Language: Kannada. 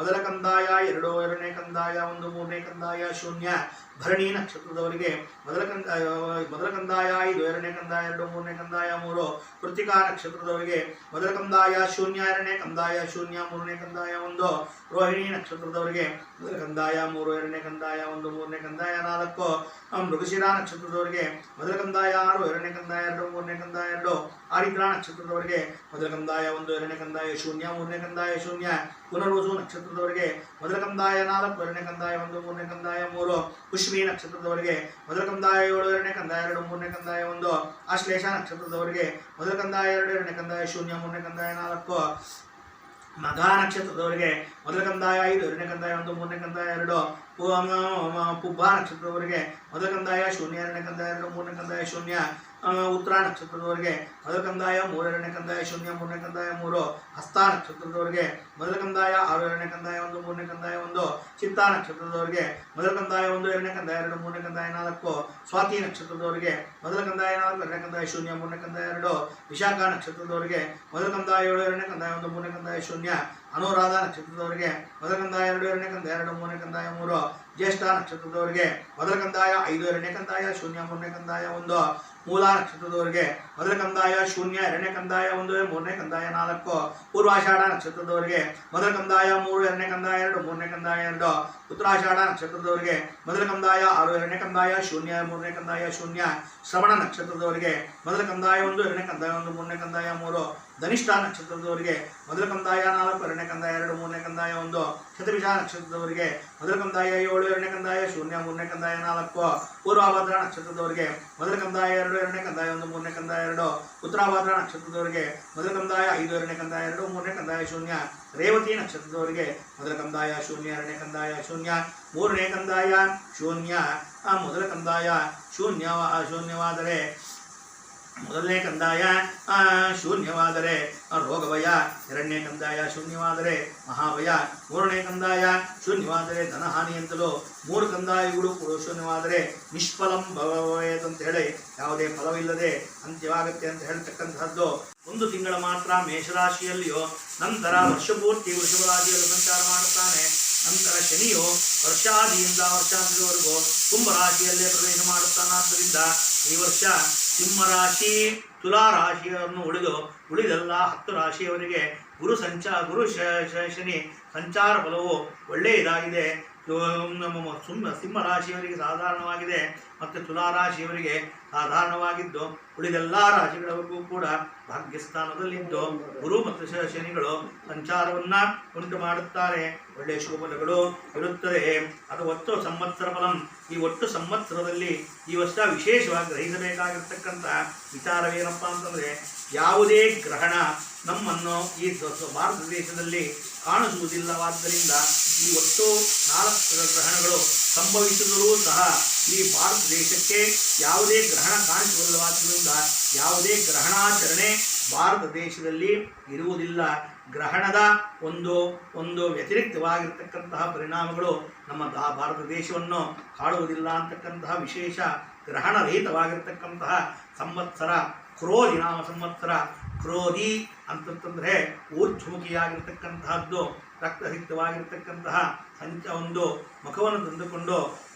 ಮೊದಲ ಕಂದಾಯ, ಎರಡು, ಎರಡನೇ ಕಂದಾಯ, ಒಂದು, ಮೂರನೇ ಕಂದಾಯ, ಶೂನ್ಯ. ಭರಣಿ ನಕ್ಷತ್ರದವರಿಗೆ ಮೊದಲ ಕಂದಾಯ ಮೊದಲ ಕಂದಾಯ ಐದು ಎರಡನೇ ಕಂದಾಯ, ಎರಡು, ಮೂರನೇ ಕಂದಾಯ, ಮೂರು. ಕೃತಿಕಾ ನಕ್ಷತ್ರದವರಿಗೆ ಮೊದಲ ಕಂದಾಯ, ಶೂನ್ಯ, ಎರಡನೇ ಕಂದಾಯ, ಶೂನ್ಯ, ಮೂರನೇ ಕಂದಾಯ, ಒಂದು. ರೋಹಿಣಿ ನಕ್ಷತ್ರದವರಿಗೆ ಮೊದಲ ಕಂದಾಯ, ಮೂರು, ಎರಡನೇ ಕಂದಾಯ, ಒಂದು, ಮೂರನೇ ಕಂದಾಯ, ನಾಲ್ಕು. ಮೃಗಶಿರ ನಕ್ಷತ್ರದವರಿಗೆ ಮೊದಲ ಕಂದಾಯ, ಆರು, ಎರಡನೇ ಕಂದಾಯ, ಎರಡು, ಮೂರನೇ ಕಂದಾಯ, ಎರಡು. ಆರಿದ್ರಾ ನಕ್ಷತ್ರದವರಿಗೆ ಮೊದಲ ಕಂದಾಯ, ಒಂದು, ಎರಡನೇ ಕಂದಾಯ, ಶೂನ್ಯ, ಮೂರನೇ ಕಂದಾಯ, ಶೂನ್ಯ. ಪುನರ್ವಸು ನಕ್ಷತ್ರದವರಿಗೆ ಮೊದಲ ಕಂದಾಯ ನಾಲ್ಕು, ಎರಡನೇ ಕಂದಾಯ ಒಂದು, ಮೂರನೇ ಕಂದಾಯ ಮೂರು ಪುಷ್ಮಿ ನಕ್ಷತ್ರದವರಿಗೆ ಮೊದಲ ಕಂದಾಯ ಏಳು, ಎರಡನೇ ಕಂದಾಯ ಎರಡು, ಮೂರನೇ ಕಂದಾಯ ಒಂದು ಆಶ್ಲೇಷ ನಕ್ಷತ್ರದವರಿಗೆ ಮೊದಲ ಕಂದಾಯ ಎರಡು, ಎರಡನೇ ಕಂದಾಯ ಶೂನ್ಯ, ಮೂರನೇ ಕಂದಾಯ ನಾಲ್ಕು, ಮಘ ನಕ್ಷತ್ರದವರಿಗೆ ಮೊದಲ ಕಂದಾಯ ಐದು, ಎರಡನೇ ಕಂದಾಯ ಒಂದು, ಮೂರನೇ ಕಂದಾಯ ಎರಡು ಪುಬ್ಬ ನಕ್ಷತ್ರದವರಿಗೆ ಮೊದಲ ಕಂದಾಯ ಶೂನ್ಯ, ಎರಡನೇ ಕಂದಾಯ ಎರಡು, ಮೂರನೇ ಕಂದಾಯ ಶೂನ್ಯ ಉತ್ತರ ನಕ್ಷತ್ರದವರಿಗೆ ಮೊದಲ ಕಂದಾಯ ಮೂರು ಕಂದಾಯ, ಶೂನ್ಯ, ಮೂರನೇ ಕಂದಾಯ, ಮೂರು. ಹಸ್ತ ನಕ್ಷತ್ರದವರಿಗೆ ಮೊದಲ ಕಂದಾಯ ಆರು ಎರಡನೇ ಕಂದಾಯ ಒಂದು, ಮೂರನೇ ಕಂದಾಯ ಒಂದು. ಚಿತ್ತ ನಕ್ಷತ್ರದವರಿಗೆ ಮೊದಲ ಕಂದಾಯ ಒಂದು, ಎರಡನೇ ಕಂದಾಯ ಎರಡು, ಮೂರನೇ ಕಂದಾಯ ನಾಲ್ಕು. ಸ್ವಾತಿ ನಕ್ಷತ್ರದವರಿಗೆ ಮೊದಲ ಕಂದಾಯ ನಾಲ್ಕು, ಎರಡನೇ ಕಂದಾಯ ಶೂನ್ಯ, ಮೂರನೇ ಕಂದಾಯ ಎರಡು. ವಿಶಾಖ ನಕ್ಷತ್ರದವರಿಗೆ ಮೊದಲ ಕಂದಾಯ ಏಳು, ಎರಡನೇ ಕಂದಾಯ ಒಂದು, ಮೂರನೇ ಕಂದಾಯ ಶೂನ್ಯ. ಅನುರಾಧ ನಕ್ಷತ್ರದವರಿಗೆ ಮೊದಲ ಕಂದಾಯ ಎರಡು, ಎರಡನೇ ಕಂದಾಯ ಎರಡು, ಮೂರನೇ ಕಂದಾಯ ಮೂರು. ಜ್ಯೇಷ್ಠ ನಕ್ಷತ್ರದವರಿಗೆ ಮೊದಲ ಕಂದಾಯ ಐದು, ಎರಡನೇ ಕಂದಾಯ ಶೂನ್ಯ, ಮೂರನೇ ಕಂದಾಯ ಒಂದು. ಮೂಲ ನಕ್ಷತ್ರದವರಿಗೆ ಮೊದಲ ಕಂದಾಯ ಶೂನ್ಯ, ಎರಡನೇ ಕಂದಾಯ ಒಂದು, ಮೂರನೇ ಕಂದಾಯ ನಾಲ್ಕು, ಪೂರ್ವಾಷಾಢ ನಕ್ಷತ್ರದವರಿಗೆ ಮೊದಲ ಕಂದಾಯ ಮೂರು, ಎರಡನೇ ಕಂದಾಯ ಎರಡು, ಮೂರನೇ ಕಂದಾಯ ಎರಡು, ಉತ್ತರಾಷಾಢ ನಕ್ಷತ್ರದವರಿಗೆ ಮೊದಲ ಕಂದಾಯ ಆರು, ಎರಡನೇ ಕಂದಾಯ ಶೂನ್ಯ, ಮೂರನೇ ಕಂದಾಯ ಶೂನ್ಯ, ಶ್ರವಣ ನಕ್ಷತ್ರದವರಿಗೆ ಮೊದಲ ಕಂದಾಯ ಒಂದು, ಎರಡನೇ ಕಂದಾಯ ಒಂದು, ಮೂರನೇ ಕಂದಾಯ ಮೂರು, ಧನಿಷ್ಠ ನಕ್ಷತ್ರದವರಿಗೆ ಮೊದಲ ಕಂದಾಯ ನಾಲ್ಕು, ಎರಡನೇ ಕಂದಾಯ ಎರಡು, ಮೂರನೇ ಕಂದಾಯ ಒಂದು ಶತಭಿಷ ನಕ್ಷತ್ರದವರಿಗೆ ಮೊದಲ ಕಂದಾಯ ಏಳು, ಎರಡನೇ ಕಂದಾಯ ಶೂನ್ಯ, ಮೂರನೇ ಕಂದಾಯ ನಾಲ್ಕು, ಪೂರ್ವಭದ್ರ ನಕ್ಷತ್ರದವರಿಗೆ ಮೊದಲ ಕಂದಾಯ ಎರಡು ಎರಡನೇ ಕಂದಾಯ ಒಂದು, ಮೂರನೇ ಕಂದಾಯ ಎರಡು. ಉತ್ತರಾಭದ್ರ ನಕ್ಷತ್ರದವರಿಗೆ ಮೊದಲ ಕಂದಾಯ ಐದು, ಎರಡನೇ ಕಂದಾಯ ಎರಡು, ಮೂರನೇ ಕಂದಾಯ ಶೂನ್ಯ. ರೇವತಿ ನಕ್ಷತ್ರದವರಿಗೆ ಮೊದಲ ಕಂದಾಯ ಶೂನ್ಯ, ಎರಡನೇ ಕಂದಾಯ ಶೂನ್ಯ. ಮೂರನೇ ಕಂದಾಯ ಶೂನ್ಯ. ಆ ಮೊದಲ ಕಂದಾಯ ಶೂನ್ಯ ಶೂನ್ಯವಾದರೆ ಮೊದಲನೇ ಕಂದಾಯ ಶೂನ್ಯವಾದರೆ ರೋಗಭಯ. ಎರಡನೇ ಕಂದಾಯ, ಶೂನ್ಯವಾದರೆ ಮಹಾಭಯ. ಮೂರನೇ ಕಂದಾಯ, ಶೂನ್ಯವಾದರೆ ಧನಹಾನಿ ಅಂತಲೂ. ಮೂರು ಕಂದಾಯಗಳು ಕೂಡ ಶೂನ್ಯವಾದರೆ ನಿಷ್ಫಲಂ ಅಂತ ಹೇಳಿ ಯಾವುದೇ ಫಲವಿಲ್ಲದೆ ಅಂತ್ಯವಾಗುತ್ತೆ ಅಂತ ಹೇಳ್ತಕ್ಕಂತಹದ್ದು. ಒಂದು ತಿಂಗಳ ಮಾತ್ರ ಮೇಷರಾಶಿಯಲ್ಲಿಯೋ ನಂತರ ವರ್ಷಪೂರ್ತಿ ವೃಷಭ ರಾಶಿಯಲ್ಲಿ ಸಂಚಾರ ಮಾಡುತ್ತಾನೆ. ನಂತರ ಶನಿಯು ವರ್ಷಾದಿಯಿಂದ ವರ್ಷಾಂತ್ಯದವರೆಗೂ ಕುಂಭರಾಶಿಯಲ್ಲೇ ಪ್ರವೇಶ ಮಾಡುತ್ತಾನಾದ್ದರಿಂದ ಈ ವರ್ಷ ಸಿಂಹರಾಶಿ ತುಲಾ ರಾಶಿಯನ್ನು ಉಳಿದು ಉಳಿದೆಲ್ಲ ಹತ್ತು ರಾಶಿಯವರಿಗೆ ಗುರು ಸಂಚಾರ ಗುರು ಶನಿ ಸಂಚಾರ ಫಲವು ಒಳ್ಳೆಯದಾಗಿದೆ. ನಮ್ಮ ಸಿಂಹ ಸಿಂಹರಾಶಿಯವರಿಗೆ ಸಾಧಾರಣವಾಗಿದೆ. ಮತ್ತು ತುಲಾರಾಶಿಯವರಿಗೆ ಸಾಧಾರಣವಾಗಿದ್ದು, ಉಳಿದೆಲ್ಲ ರಾಶಿಗಳವರೆಗೂ ಕೂಡ ಭಾಗ್ಯಸ್ಥಾನದಲ್ಲಿದ್ದು, ಗುರು ಮತ್ತು ಶನಿಗಳು ಸಂಚಾರವನ್ನ ಉಂಟು ಮಾಡುತ್ತಾರೆ. ಒಳ್ಳೆಯ ಶುಭಫಲಗಳು ಇರುತ್ತದೆ. ಅದು ಒಟ್ಟು ಸಂವತ್ಸರ ಫಲಂ. ಈ ಒಟ್ಟು ಸಂವತ್ಸರದಲ್ಲಿ ಈ ವರ್ಷ ವಿಶೇಷವಾಗಿ ಗ್ರಹಿಸಬೇಕಾಗಿರ್ತಕ್ಕಂಥ ವಿಚಾರವೇನಪ್ಪ ಅಂತಂದ್ರೆ, ಯಾವುದೇ ಗ್ರಹಣ ನಮ್ಮನ್ನು ಈ ಭಾರತ ದೇಶದಲ್ಲಿ ಕಾಣಿಸುವುದಿಲ್ಲವಾದ್ದರಿಂದ ಈ ಒಟ್ಟು ನಾಲ್ಕು ಗ್ರಹಣಗಳು ಸಂಭವಿಸಿದರೂ ಸಹ ಈ ಭಾರತ ದೇಶಕ್ಕೆ ಯಾವುದೇ ಗ್ರಹಣ ಕಾಣಿಸಬಲ್ಲವಾದ್ದರಿಂದ ಯಾವುದೇ ಗ್ರಹಣಾಚರಣೆ ಭಾರತ ದೇಶದಲ್ಲಿ ಇರುವುದಿಲ್ಲ. ಗ್ರಹಣದ ಒಂದು ಒಂದು ವ್ಯತಿರಿಕ್ತವಾಗಿರ್ತಕ್ಕಂತಹ ಪರಿಣಾಮಗಳು ನಮ್ಮ ಭಾರತ ದೇಶವನ್ನು ಕಾಡುವುದಿಲ್ಲ ಅಂತಕ್ಕಂತಹ ವಿಶೇಷ ಗ್ರಹಣರಹಿತವಾಗಿರ್ತಕ್ಕಂತಹ ಸಂವತ್ಸರ ಕ್ರೋಧಿ ನಾಮ ಸಂವತ್ಸರ, ಕ್ರೋಧಿ ಅಂತಂತಂದ್ರೆ ಊರ್ಧ್ವಮುಖಿಯಾಗಿರ್ತಕ್ಕಂತಹದ್ದು, ರಕ್ತರಹಿತವಾಗಿರ್ತಕ್ಕಂತಹ ಸಂಚ ಒಂದು, ಮುಖವನ್ನು ತಂದುಕೊಂಡು